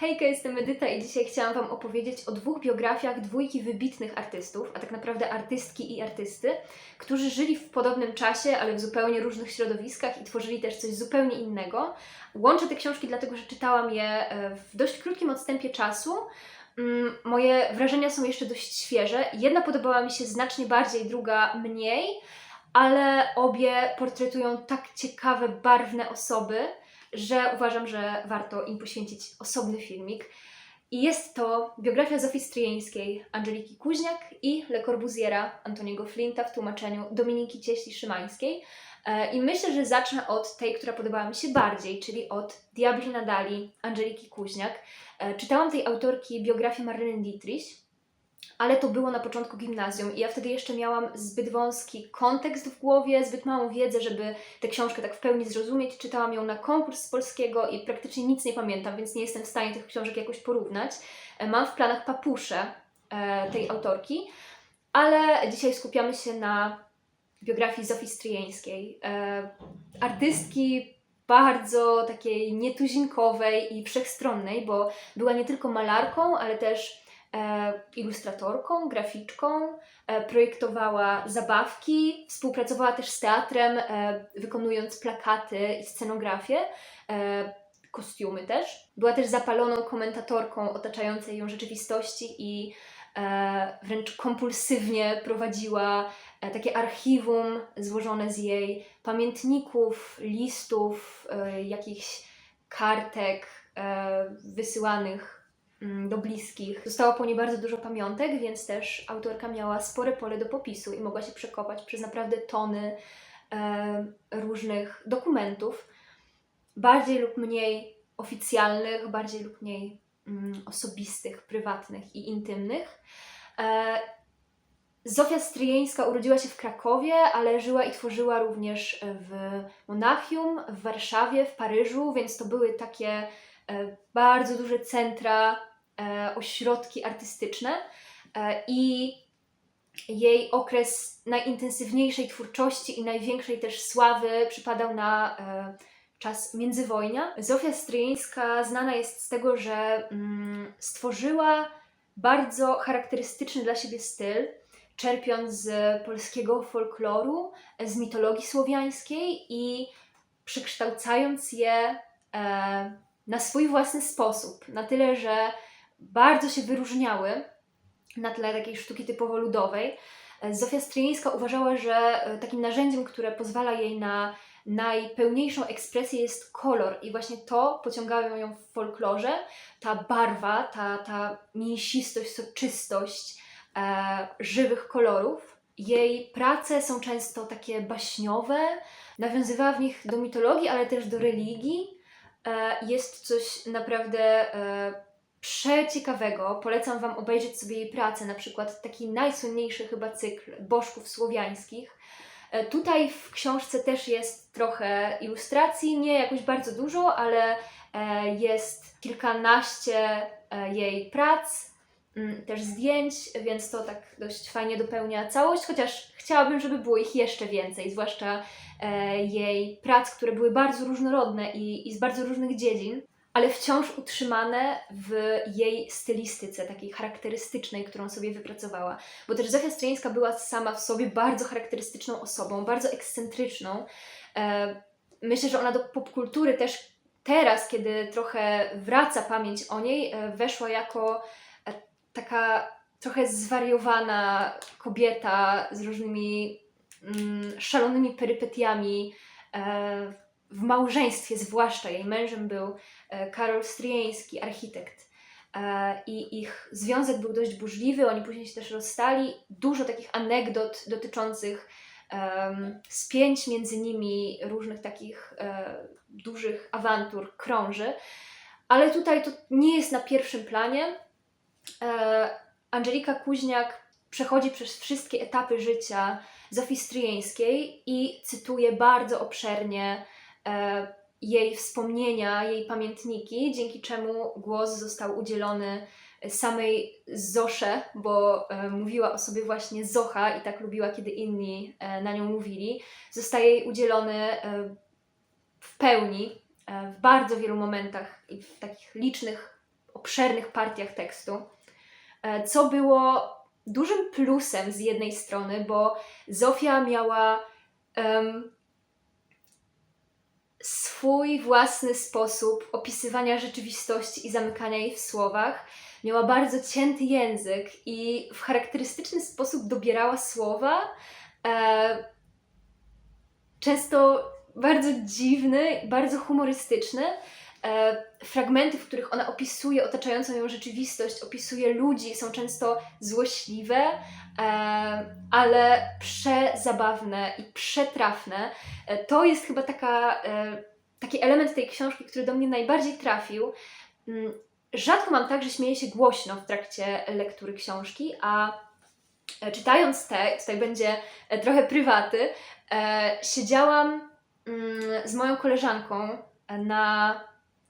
Hejka, jestem Edyta i dzisiaj chciałam Wam opowiedzieć o dwóch biografiach dwójki wybitnych artystów, a tak naprawdę artystki i artysty, którzy żyli w podobnym czasie, ale w zupełnie różnych środowiskach i tworzyli też coś zupełnie innego. Łączę te książki dlatego, że czytałam je e, w dość krótkim odstępie czasu. Mm, Moje wrażenia są jeszcze dość świeże. Jedna podobała mi się znacznie bardziej, druga mniej, ale obie portretują tak ciekawe, barwne osoby, że uważam, że warto im poświęcić osobny filmik. I jest to biografia Zofii Stryjeńskiej, Angeliki Kuźniak i Le Corbusiera Antoniego Flinta w tłumaczeniu Dominiki Cieśli-Szymańskiej. E, I myślę, że zacznę od tej, która podobała mi się bardziej, czyli od Diabli Nadali Angeliki Kuźniak. E, Czytałam tej autorki biografię Marlene Dietrich, ale to było na początku gimnazjum i ja wtedy jeszcze miałam zbyt wąski kontekst w głowie, zbyt małą wiedzę, żeby tę książkę tak w pełni zrozumieć. Czytałam ją na konkurs z polskiego i praktycznie nic nie pamiętam, więc nie jestem w stanie tych książek jakoś porównać. E, Mam w planach papusze e, tej autorki, ale dzisiaj skupiamy się na biografii Zofii Stryjeńskiej. E, Artystki bardzo takiej nietuzinkowej i wszechstronnej, bo była nie tylko malarką, ale też ilustratorką, graficzką, e, projektowała zabawki, współpracowała też z teatrem, e, wykonując plakaty i scenografię, e, kostiumy też. Była też zapaloną komentatorką otaczającej ją rzeczywistości i e, wręcz kompulsywnie prowadziła e, takie archiwum złożone z jej pamiętników, listów, e, jakichś kartek e, wysyłanych do bliskich. Zostało po niej bardzo dużo pamiątek, więc też autorka miała spore pole do popisu i mogła się przekopać przez naprawdę tony e, różnych dokumentów, bardziej lub mniej oficjalnych, bardziej lub mniej mm, osobistych, prywatnych i intymnych. E, Zofia Stryjeńska urodziła się w Krakowie, ale żyła i tworzyła również w Monachium, w Warszawie, w Paryżu, więc to były takie e, bardzo duże centra, ośrodki artystyczne e, i jej okres najintensywniejszej twórczości i największej też sławy przypadał na e, czas międzywojnia. Zofia Stryjeńska znana jest z tego, że mm, stworzyła bardzo charakterystyczny dla siebie styl, czerpiąc z polskiego folkloru, z mitologii słowiańskiej i przekształcając je e, na swój własny sposób. Na tyle, że bardzo się wyróżniały na tle takiej sztuki typowo ludowej. Zofia Stryjeńska uważała, że e, takim narzędziem, które pozwala jej na najpełniejszą ekspresję jest kolor i właśnie to pociągało ją w folklorze, ta barwa, ta, ta mięsistość, soczystość e, żywych kolorów. Jej prace są często takie baśniowe, nawiązywała w nich do mitologii, ale też do religii. E, jest coś naprawdę e, przeciekawego. Polecam Wam obejrzeć sobie jej pracę, na przykład taki najsłynniejszy chyba cykl Bożków Słowiańskich. E, Tutaj w książce też jest trochę ilustracji, nie jakoś bardzo dużo, ale e, jest kilkanaście e, jej prac, mm, też zdjęć, więc to tak dość fajnie dopełnia całość, chociaż chciałabym, żeby było ich jeszcze więcej, zwłaszcza jej prac, które były bardzo różnorodne i, i z bardzo różnych dziedzin, ale wciąż utrzymane w jej stylistyce, takiej charakterystycznej, którą sobie wypracowała. Bo też Zofia Stryjeńska była sama w sobie bardzo charakterystyczną osobą, bardzo ekscentryczną. E, myślę, że ona do popkultury też teraz, kiedy trochę wraca pamięć o niej, e, weszła jako e, taka trochę zwariowana kobieta z różnymi mm, szalonymi perypetiami. W małżeństwie zwłaszcza jej mężem był Karol Stryjeński, architekt. E, I ich związek był dość burzliwy, oni później się też rozstali. Dużo takich anegdot dotyczących em, spięć między nimi, różnych takich e, dużych awantur krąży. Ale tutaj to nie jest na pierwszym planie. E, Angelika Kuźniak przechodzi przez wszystkie etapy życia Zofii Stryjeńskiej i cytuje bardzo obszernie e, jej wspomnienia, jej pamiętniki, dzięki czemu głos został udzielony samej Zosze, bo e, mówiła o sobie właśnie Zocha i tak lubiła, kiedy inni e, na nią mówili. Zostaje jej udzielony e, w pełni, e, w bardzo wielu momentach i w takich licznych obszernych partiach tekstu, e, co było dużym plusem z jednej strony, bo Zofia miała swój własny sposób opisywania rzeczywistości i zamykania jej w słowach. Miała bardzo cięty język i w charakterystyczny sposób dobierała słowa. E, często bardzo dziwny, bardzo humorystyczny. E, fragmenty, w których ona opisuje otaczającą ją rzeczywistość, opisuje ludzi, są często złośliwe, e, ale przezabawne i przetrafne. E, to jest chyba taka, taki element tej książki, który do mnie najbardziej trafił. Mm, Rzadko mam tak, że śmieję się głośno w trakcie lektury książki, a czytając te, tutaj będzie trochę prywaty, siedziałam mm, z moją koleżanką na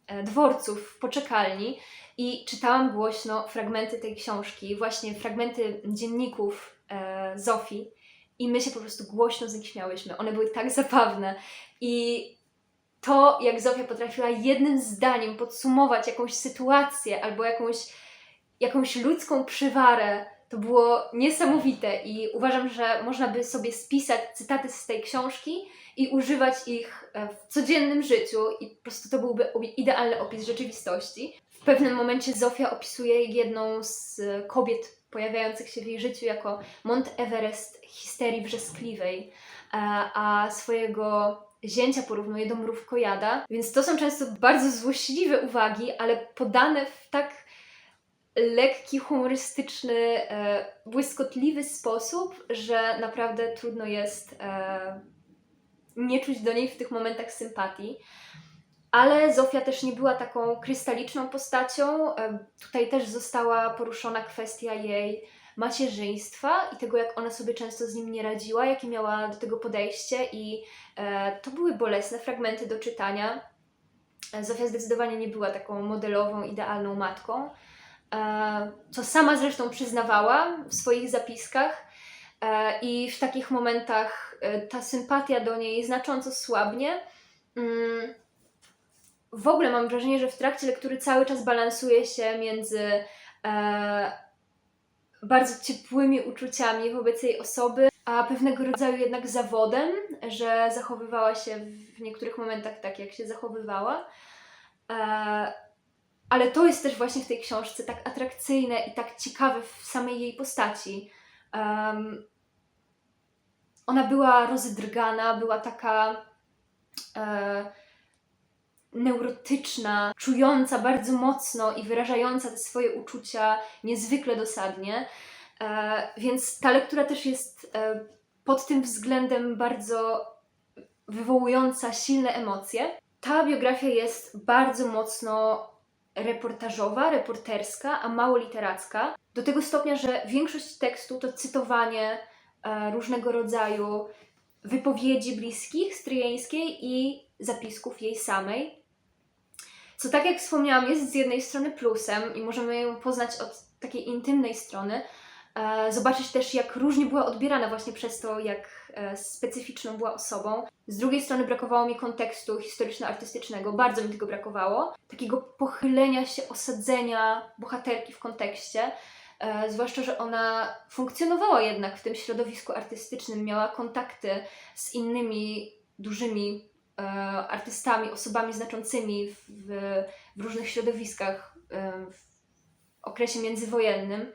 e, dworcu w poczekalni i czytałam głośno fragmenty tej książki, właśnie fragmenty dzienników e, Zofii i my się po prostu głośno z nich śmiałyśmy. One były tak zabawne i to, jak Zofia potrafiła jednym zdaniem podsumować jakąś sytuację albo jakąś, jakąś ludzką przywarę, to było niesamowite i uważam, że można by sobie spisać cytaty z tej książki i używać ich e, w codziennym życiu i po prostu to byłby idealny opis rzeczywistości. W pewnym momencie Zofia opisuje jedną z kobiet pojawiających się w jej życiu jako Mont Everest histerii wrzaskliwej, e, a swojego zięcia porównuje do mrówkojada, więc to są często bardzo złośliwe uwagi, ale podane w tak lekki, humorystyczny, e, błyskotliwy sposób, że naprawdę trudno jest e, nie czuć do niej w tych momentach sympatii. Ale Zofia też nie była taką krystaliczną postacią. E, tutaj też została poruszona kwestia jej macierzyństwa i tego, jak ona sobie często z nim nie radziła, jakie miała do tego podejście, i to były bolesne fragmenty do czytania. Zofia zdecydowanie nie była taką modelową, idealną matką, co sama zresztą przyznawała w swoich zapiskach. E, I w takich momentach e, ta sympatia do niej znacząco słabnie. Mm, w ogóle mam wrażenie, że w trakcie lektury cały czas balansuje się między e, bardzo ciepłymi uczuciami wobec jej osoby, a pewnego rodzaju jednak zawodem, że zachowywała się w niektórych momentach tak, jak się zachowywała. Ale to jest też właśnie w tej książce tak atrakcyjne i tak ciekawe w samej jej postaci. Em, ona była rozdrgana, była taka e, neurotyczna, czująca bardzo mocno i wyrażająca te swoje uczucia niezwykle dosadnie. E, więc ta lektura też jest e, pod tym względem bardzo wywołująca silne emocje. Ta biografia jest bardzo mocno reportażowa, reporterska, a mało literacka. Do tego stopnia, że większość tekstu to cytowanie e, różnego rodzaju wypowiedzi bliskich stryjeńskiej i zapisków jej samej. Co tak jak wspomniałam, jest z jednej strony plusem i możemy ją poznać od takiej intymnej strony. E, zobaczyć też, jak różnie była odbierana właśnie przez to, jak e, specyficzną była osobą. Z drugiej strony brakowało mi kontekstu historyczno-artystycznego, bardzo mi tego brakowało. Takiego pochylenia się, osadzenia bohaterki w kontekście. E, zwłaszcza, że ona funkcjonowała jednak w tym środowisku artystycznym, miała kontakty z innymi dużymi artystami, osobami znaczącymi w, w, różnych środowiskach w okresie międzywojennym.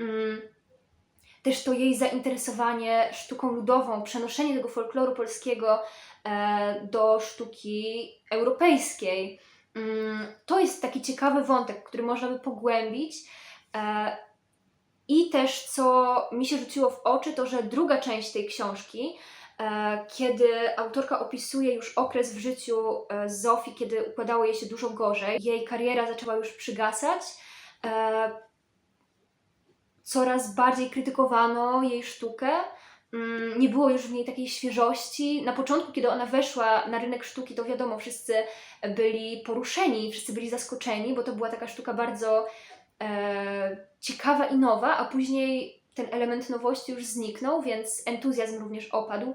Mm. Też to jej zainteresowanie sztuką ludową, przenoszenie tego folkloru polskiego e, do sztuki europejskiej. Mm, To jest taki ciekawy wątek, który można by pogłębić. E, I też, co mi się rzuciło w oczy, to że druga część tej książki, e, kiedy autorka opisuje już okres w życiu Zofii, kiedy układało jej się dużo gorzej, jej kariera zaczęła już przygasać. Coraz bardziej krytykowano jej sztukę. Mm, Nie było już w niej takiej świeżości. Na początku, kiedy ona weszła na rynek sztuki, to wiadomo, wszyscy byli poruszeni, wszyscy byli zaskoczeni, bo to była taka sztuka bardzo e, ciekawa i nowa, a później ten element nowości już zniknął, więc entuzjazm również opadł.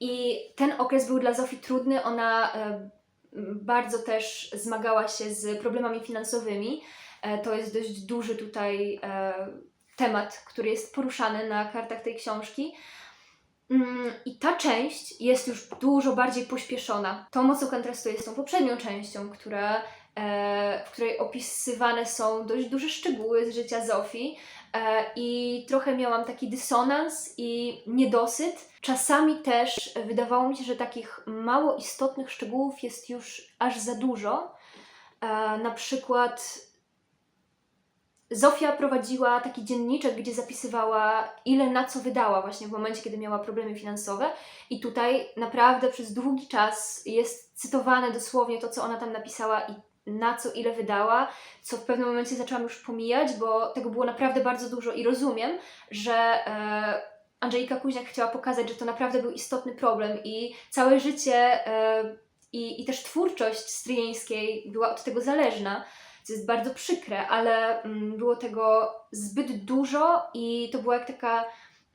I ten okres był dla Zofii trudny. Ona e, bardzo też zmagała się z problemami finansowymi. E, To jest dość duży tutaj e, temat, który jest poruszany na kartach tej książki. Mm, I ta część jest już dużo bardziej pośpieszona. To mocno kontrastuje z tą poprzednią częścią, która, e, w której opisywane są dość duże szczegóły z życia Zofii. I trochę miałam taki dysonans i niedosyt. Czasami też wydawało mi się, że takich mało istotnych szczegółów jest już aż za dużo. Na przykład Zofia prowadziła taki dzienniczek, gdzie zapisywała, ile na co wydała, właśnie w momencie, kiedy miała problemy finansowe. I tutaj naprawdę przez długi czas jest cytowane dosłownie to, co ona tam napisała i na co ile wydała, co w pewnym momencie zaczęłam już pomijać, bo tego było naprawdę bardzo dużo i rozumiem, że e, Angelika Kuźniak chciała pokazać, że to naprawdę był istotny problem i całe życie i, i też twórczość Stryjeńskiej była od tego zależna co jest bardzo przykre, ale mm, było tego zbyt dużo i to była jak taka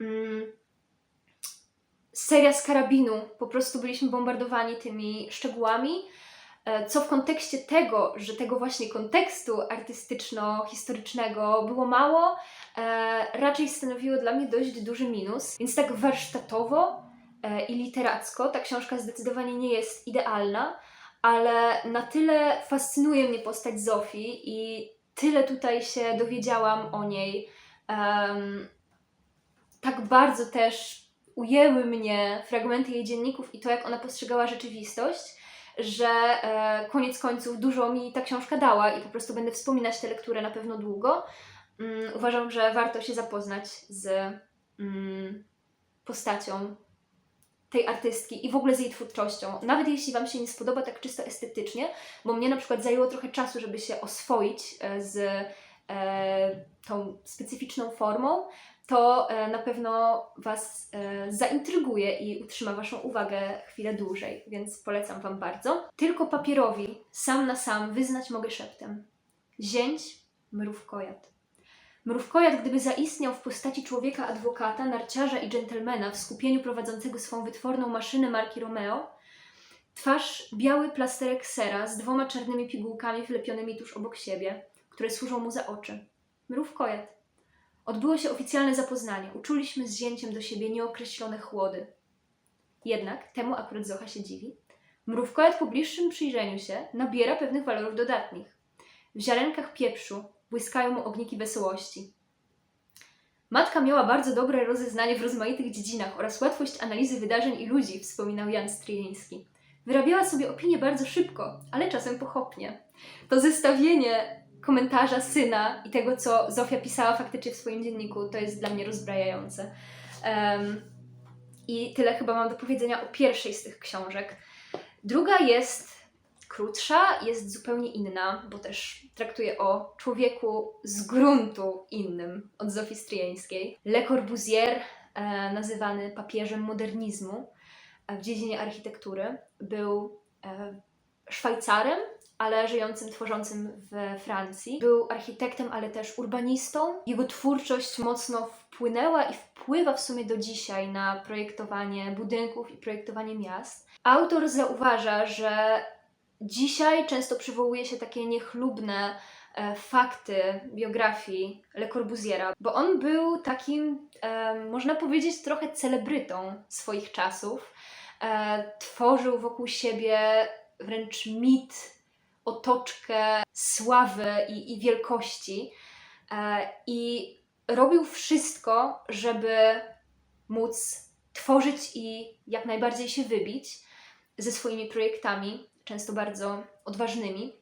mm, seria z karabinu. Po prostu byliśmy bombardowani tymi szczegółami, e, co w kontekście tego, że tego właśnie kontekstu artystyczno-historycznego było mało, e, raczej stanowiło dla mnie dość duży minus. Więc tak warsztatowo e, i literacko ta książka zdecydowanie nie jest idealna, ale na tyle fascynuje mnie postać Zofii i tyle tutaj się dowiedziałam o niej. em, tak bardzo też ujęły mnie fragmenty jej dzienników i to, jak ona postrzegała rzeczywistość, że e, koniec końców dużo mi ta książka dała i po prostu będę wspominać tę lekturę na pewno długo. Mm, uważam, że warto się zapoznać z mm, postacią tej artystki i w ogóle z jej twórczością. Nawet jeśli Wam się nie spodoba tak czysto estetycznie, bo mnie na przykład zajęło trochę czasu, żeby się oswoić e, z e, tą specyficzną formą, to e, na pewno Was zaintryguje i utrzyma Waszą uwagę chwilę dłużej, więc polecam Wam bardzo. Tylko papierowi, sam na sam, wyznać mogę szeptem. Zięć, mrówkojad. Mrówkojad, gdyby zaistniał w postaci człowieka adwokata, narciarza i dżentelmena w skupieniu prowadzącego swą wytworną maszynę marki Romeo, twarz biały plasterek sera z dwoma czarnymi pigułkami wlepionymi tuż obok siebie, które służą mu za oczy. Mrówkojad. Odbyło się oficjalne zapoznanie. Uczuliśmy z zięciem do siebie nieokreślone chłody. Jednak, temu akurat Zocha się dziwi, mrówkojad po bliższym przyjrzeniu się nabiera pewnych walorów dodatnich. W ziarenkach pieprzu błyskają mu ogniki wesołości. Matka miała bardzo dobre rozeznanie w rozmaitych dziedzinach oraz łatwość analizy wydarzeń i ludzi, wspominał Jan Stryjeński. Wyrabiała sobie opinie bardzo szybko, ale czasem pochopnie. To zestawienie komentarza syna i tego, co Zofia pisała faktycznie w swoim dzienniku, to jest dla mnie rozbrajające. Em, I tyle chyba mam do powiedzenia o pierwszej z tych książek. Druga jest krótsza, jest zupełnie inna, bo też traktuje o człowieku z gruntu innym od Zofii Stryjeńskiej. Le Corbusier, e, nazywany papieżem modernizmu e, w dziedzinie architektury, był e, Szwajcarem, ale żyjącym, tworzącym we Francji. Był architektem, ale też urbanistą. Jego twórczość mocno wpłynęła i wpływa w sumie do dzisiaj na projektowanie budynków i projektowanie miast. Autor zauważa, że dzisiaj często przywołuje się takie niechlubne e, fakty biografii Le Corbusiera, bo on był takim, e, można powiedzieć, trochę celebrytą swoich czasów. E, tworzył wokół siebie wręcz mit, otoczkę sławy i, i wielkości. E, I robił wszystko, żeby móc tworzyć i jak najbardziej się wybić ze swoimi projektami, często bardzo odważnymi.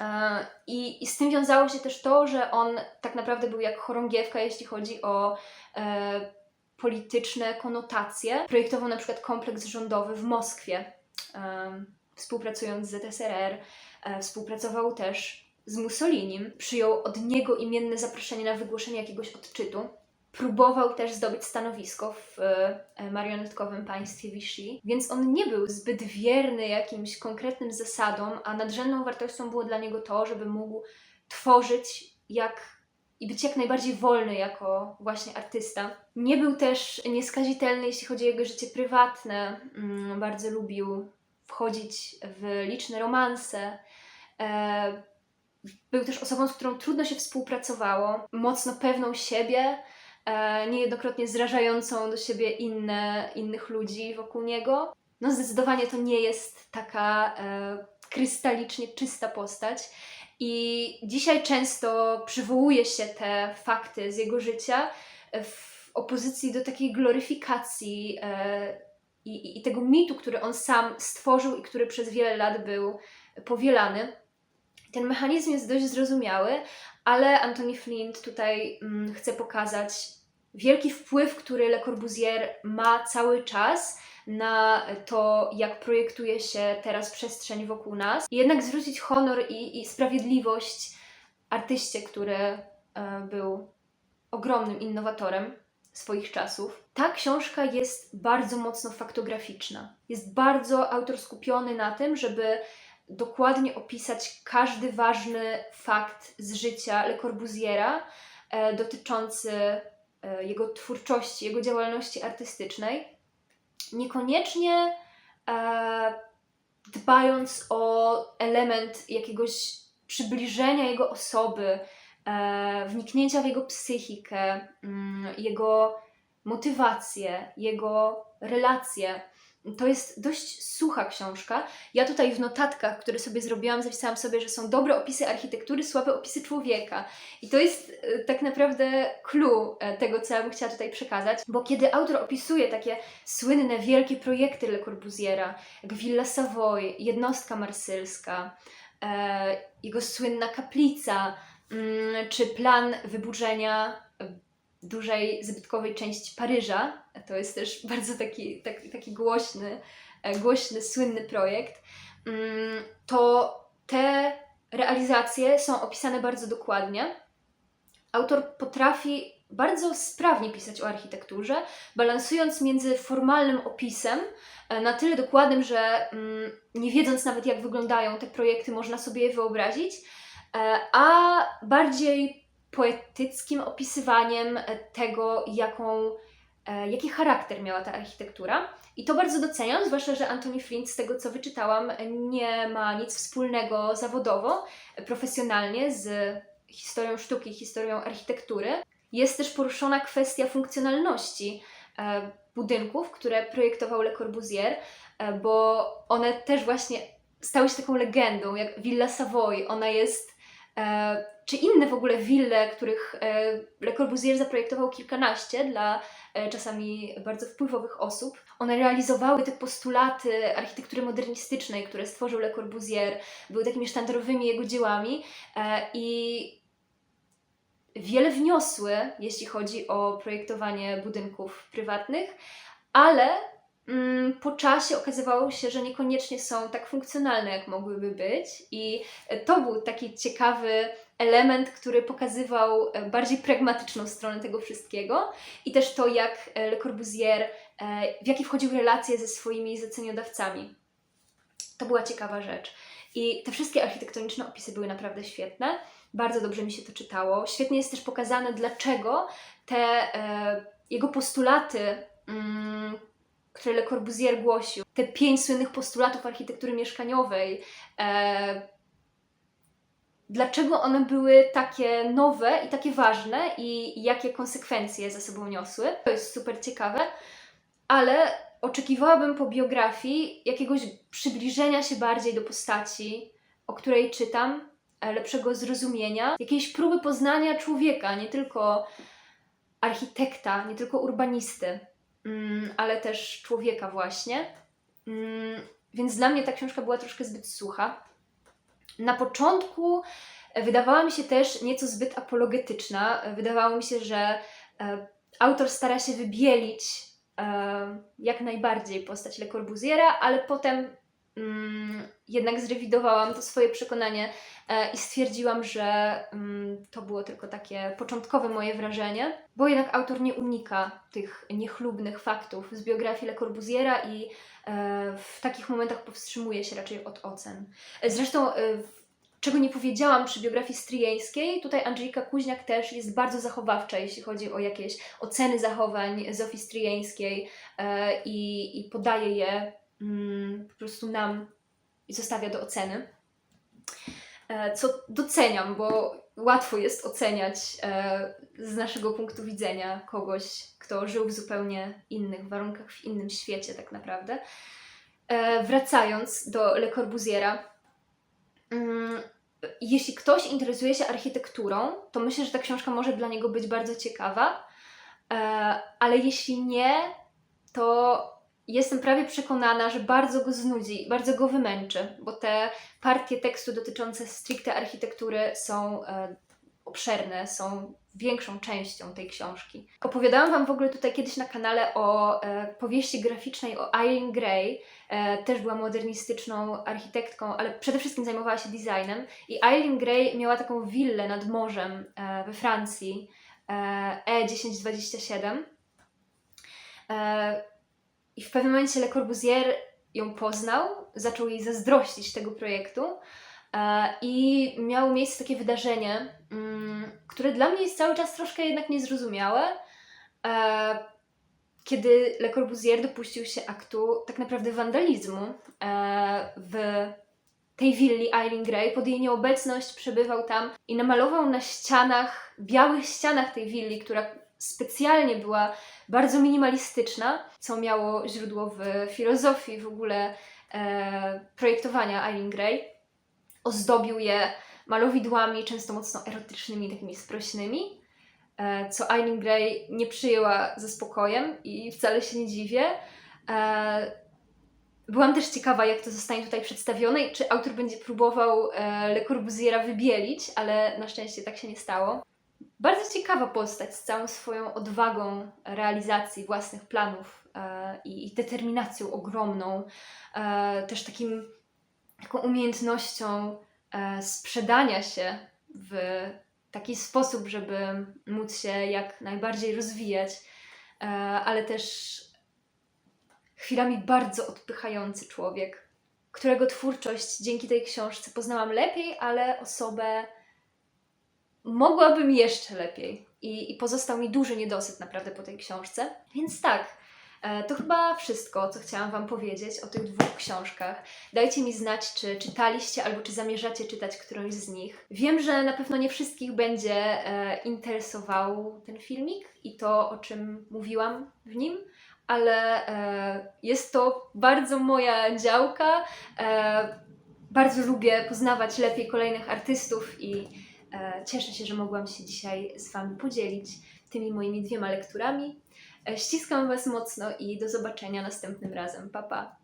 E, I, I z tym wiązało się też to, że on tak naprawdę był jak chorągiewka, jeśli chodzi o e, polityczne konotacje. Projektował na przykład kompleks rządowy w Moskwie, e, współpracując z ZSRR. E, współpracował też z Mussolinim. Przyjął od niego imienne zaproszenie na wygłoszenie jakiegoś odczytu. Próbował też zdobyć stanowisko w e, marionetkowym państwie Vichy, więc on nie był zbyt wierny jakimś konkretnym zasadom, a nadrzędną wartością było dla niego to, żeby mógł tworzyć jak i być jak najbardziej wolny jako właśnie artysta. Nie był też nieskazitelny, jeśli chodzi o jego życie prywatne. Mm, Bardzo lubił wchodzić w liczne romanse. E, był też osobą, z którą trudno się współpracowało, mocno pewną siebie, e, niejednokrotnie zrażającą do siebie inne, innych ludzi wokół niego. No zdecydowanie to nie jest taka e, krystalicznie czysta postać. I dzisiaj często przywołuje się te fakty z jego życia w opozycji do takiej gloryfikacji e, i- i tego mitu, który on sam stworzył i który przez wiele lat był powielany. Ten mechanizm jest dość zrozumiały, ale Anthony Flint tutaj mm, chce pokazać wielki wpływ, który Le Corbusier ma cały czas na to, jak projektuje się teraz przestrzeń wokół nas. I jednak zwrócić honor i, i sprawiedliwość artyście, który e, był ogromnym innowatorem swoich czasów. Ta książka jest bardzo mocno faktograficzna. Jest bardzo autor skupiony na tym, żeby dokładnie opisać każdy ważny fakt z życia Le Corbusiera e, dotyczący e, jego twórczości, jego działalności artystycznej. Niekoniecznie e, dbając o element jakiegoś przybliżenia jego osoby, e, wniknięcia w jego psychikę, mm, jego motywację, jego relacje. To jest dość sucha książka. Ja tutaj w notatkach, które sobie zrobiłam, zapisałam sobie, że są dobre opisy architektury, słabe opisy człowieka. I to jest e, tak naprawdę clue e, tego, co ja bym chciała tutaj przekazać, bo kiedy autor opisuje takie słynne, wielkie projekty Le Corbusiera, jak Villa Savoy, jednostka marsylska, e, jego słynna kaplica, mm, czy plan wyburzenia dużej, zbytkowej części Paryża. To jest też bardzo taki, taki, taki głośny, e, głośny, słynny projekt. Mm, To te realizacje są opisane bardzo dokładnie. Autor potrafi bardzo sprawnie pisać o architekturze, balansując między formalnym opisem, e, na tyle dokładnym, że mm, nie wiedząc nawet jak wyglądają te projekty, można sobie je wyobrazić, e, a bardziej poetyckim opisywaniem e, tego, jaką, e, jaki charakter miała ta architektura. I to bardzo doceniam, zwłaszcza, że Anthony Flint, z tego co wyczytałam, nie ma nic wspólnego zawodowo, e, profesjonalnie z historią sztuki, historią architektury. Jest też poruszona kwestia funkcjonalności budynków, które projektował Le Corbusier, bo one też właśnie stały się taką legendą, jak Villa Savoy. Ona jest, czy inne w ogóle wille, których e, Le Corbusier zaprojektował kilkanaście dla e, czasami bardzo wpływowych osób. One realizowały te postulaty architektury modernistycznej, które stworzył Le Corbusier, były takimi sztandarowymi jego dziełami e, i wiele wniosły, jeśli chodzi o projektowanie budynków prywatnych, ale po czasie okazywało się, że niekoniecznie są tak funkcjonalne, jak mogłyby być. I to był taki ciekawy element, który pokazywał e, bardziej pragmatyczną stronę tego wszystkiego i też to, jak e, Le Corbusier, e, w jakie wchodził relacje ze swoimi zleceniodawcami. To była ciekawa rzecz. I te wszystkie architektoniczne opisy były naprawdę świetne. Bardzo dobrze mi się to czytało. Świetnie jest też pokazane, dlaczego te e, jego postulaty, mm, które Le Corbusier głosił, te pięć słynnych postulatów architektury mieszkaniowej, e, dlaczego one były takie nowe i takie ważne i jakie konsekwencje ze sobą niosły. To jest super ciekawe, ale oczekiwałabym po biografii jakiegoś przybliżenia się bardziej do postaci, o której czytam, e, lepszego zrozumienia, jakiejś próby poznania człowieka, nie tylko architekta, nie tylko urbanisty, ale też człowieka właśnie. Mm, Więc dla mnie ta książka była troszkę zbyt sucha. Na początku e, wydawała mi się też nieco zbyt apologetyczna. E, Wydawało mi się, że e, autor stara się wybielić jak najbardziej postać Le Corbusiera, ale potem mm, jednak zrewidowałam to swoje przekonanie e, i stwierdziłam, że mm, to było tylko takie początkowe moje wrażenie, bo jednak autor nie unika tych niechlubnych faktów z biografii Le Corbusiera i e, w takich momentach powstrzymuje się raczej od ocen. Zresztą e, czego nie powiedziałam przy biografii stryjeńskiej, tutaj Angelika Kuźniak też jest bardzo zachowawcza, jeśli chodzi o jakieś oceny zachowań Zofii Stryjeńskiej e, i, i podaje je po prostu nam zostawia do oceny. E, Co doceniam, bo łatwo jest oceniać e, z naszego punktu widzenia kogoś, kto żył w zupełnie innych warunkach, w innym świecie, tak naprawdę. E, Wracając do Le Corbusiera, mm, jeśli ktoś interesuje się architekturą, to myślę, że ta książka może dla niego być bardzo ciekawa, ale jeśli nie, to jestem prawie przekonana, że bardzo go znudzi, bardzo go wymęczy, bo te partie tekstu dotyczące stricte architektury są e, obszerne, są większą częścią tej książki. Opowiadałam Wam w ogóle tutaj kiedyś na kanale o e, powieści graficznej o Eileen Gray. E, też była modernistyczną architektką, ale przede wszystkim zajmowała się designem. I Eileen Gray miała taką willę nad morzem e, we Francji, e, E1027. E, I w pewnym momencie Le Corbusier ją poznał, zaczął jej zazdrościć tego projektu. E, I miało miejsce takie wydarzenie, mm, które dla mnie jest cały czas troszkę jednak niezrozumiałe, e, kiedy Le Corbusier dopuścił się aktu tak naprawdę wandalizmu e, w tej willi Eileen Gray. Pod jej nieobecność przebywał tam i namalował na ścianach, białych ścianach tej willi, która specjalnie była bardzo minimalistyczna, co miało źródło w filozofii w ogóle e, projektowania Eileen Gray ozdobił je malowidłami, często mocno erotycznymi, takimi sprośnymi, e, co Eileen Gray nie przyjęła ze spokojem i wcale się nie dziwię. E, Byłam też ciekawa, jak to zostanie tutaj przedstawione i czy autor będzie próbował e, Le Corbusiera wybielić, ale na szczęście tak się nie stało. Bardzo ciekawa postać z całą swoją odwagą realizacji własnych planów e, i, determinacją ogromną, e, też takim, taką umiejętnością e, sprzedania się w taki sposób, żeby móc się jak najbardziej rozwijać, ale też chwilami bardzo odpychający człowiek, którego twórczość dzięki tej książce poznałam lepiej, ale osobę mogłabym jeszcze lepiej. I, I pozostał mi duży niedosyt naprawdę po tej książce. Więc tak, e, to chyba wszystko, co chciałam Wam powiedzieć o tych dwóch książkach. Dajcie mi znać, czy czytaliście albo czy zamierzacie czytać którąś z nich. Wiem, że na pewno nie wszystkich będzie e, interesował ten filmik i to, o czym mówiłam w nim, ale e, jest to bardzo moja działka. E, bardzo lubię poznawać lepiej kolejnych artystów i cieszę się, że mogłam się dzisiaj z Wami podzielić tymi moimi dwiema lekturami. E, ściskam Was mocno i do zobaczenia następnym razem. Pa, pa!